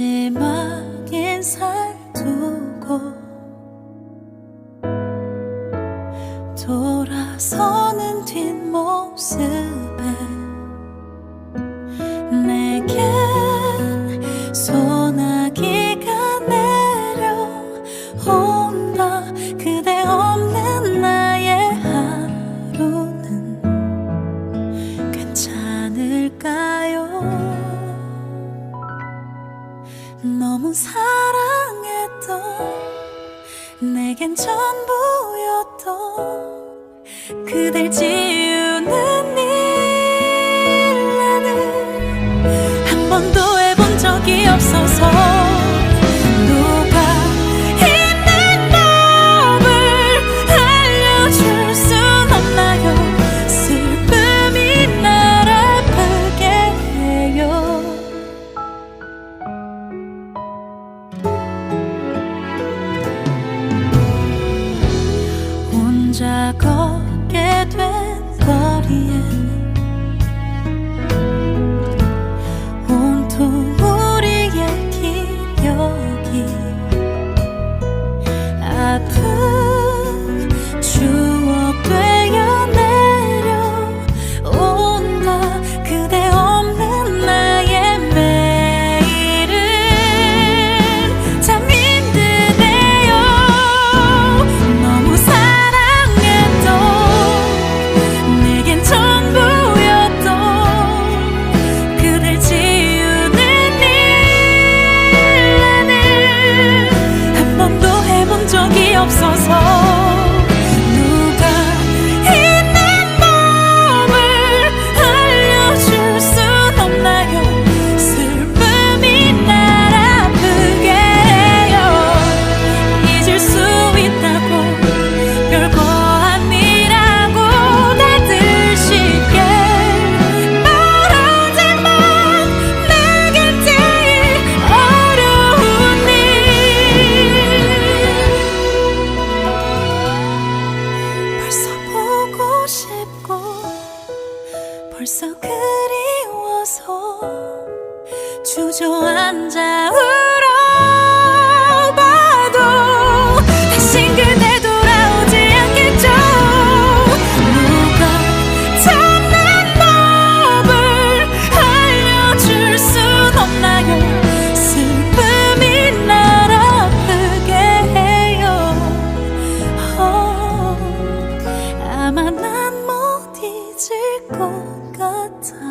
마지막엔 살두고 돌아서는 뒷모습에 내게 소 너무 사랑했던 내겐 전부였던 그댈 지우는 일 나는 한 번도 해본 적이 없어서 걷게 된 거리에 그리워서 주저앉아 울어봐도 다신 그대 돌아오지 않겠죠? 누가 찾는 법을 알려줄 순 없나요? 슬픔이 날 아프게 해요. 어, 아마 난 못 잊을 것 在